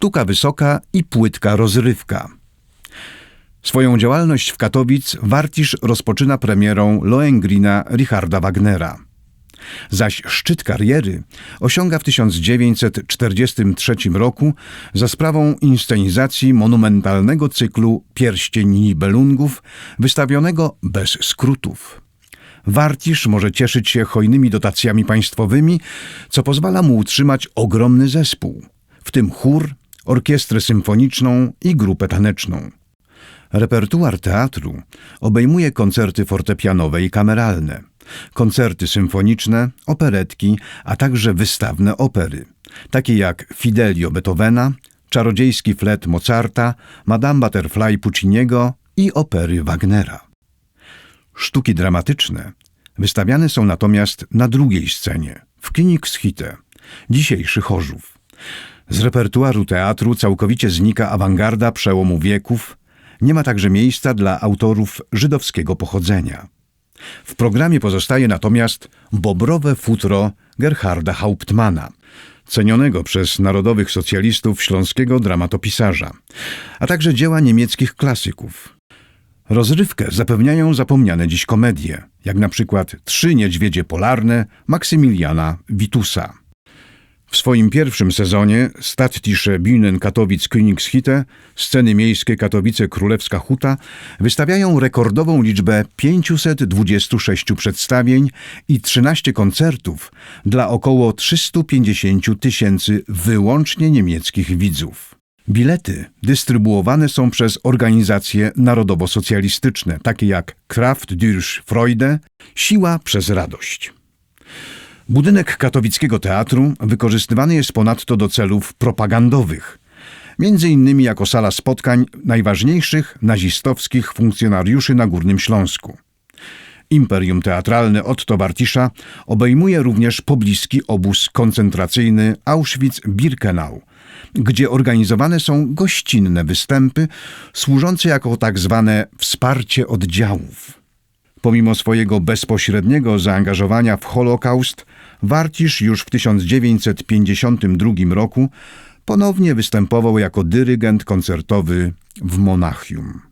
sztuka wysoka i płytka rozrywka. Swoją działalność w Katowic Wartisz rozpoczyna premierą Lohengrina Richarda Wagnera. Zaś szczyt kariery osiąga w 1943 roku za sprawą inscenizacji monumentalnego cyklu Pierścień Nibelungów, wystawionego bez skrótów. Wartisz może cieszyć się hojnymi dotacjami państwowymi, co pozwala mu utrzymać ogromny zespół, w tym chór, orkiestrę symfoniczną i grupę taneczną. Repertuar teatru obejmuje koncerty fortepianowe i kameralne, koncerty symfoniczne, operetki, a także wystawne opery, takie jak Fidelio Beethovena, Czarodziejski flet Mozarta, Madame Butterfly Pucciniego i opery Wagnera. Sztuki dramatyczne wystawiane są natomiast na drugiej scenie, w Königshütte, dzisiejszy Chorzów. Z repertuaru teatru całkowicie znika awangarda przełomu wieków, nie ma także miejsca dla autorów żydowskiego pochodzenia. W programie pozostaje natomiast bobrowe futro Gerharda Hauptmana, cenionego przez narodowych socjalistów śląskiego dramatopisarza, a także dzieła niemieckich klasyków. Rozrywkę zapewniają zapomniane dziś komedie, jak na przykład Trzy niedźwiedzie polarne Maksymiliana Witusa. W swoim pierwszym sezonie Stadtische Bühnen Katowic Königshütte, sceny miejskie Katowice Królewska Huta, wystawiają rekordową liczbę 526 przedstawień i 13 koncertów dla około 350 tysięcy wyłącznie niemieckich widzów. Bilety dystrybuowane są przez organizacje narodowo-socjalistyczne, takie jak Kraft durch Freude, Siła przez Radość. Budynek katowickiego teatru wykorzystywany jest ponadto do celów propagandowych, między innymi jako sala spotkań najważniejszych nazistowskich funkcjonariuszy na Górnym Śląsku. Imperium teatralne Otto Bartisza obejmuje również pobliski obóz koncentracyjny Auschwitz-Birkenau, gdzie organizowane są gościnne występy służące jako tak zwane wsparcie oddziałów. Pomimo swojego bezpośredniego zaangażowania w Holokaust, Wartisz już w 1952 roku ponownie występował jako dyrygent koncertowy w Monachium.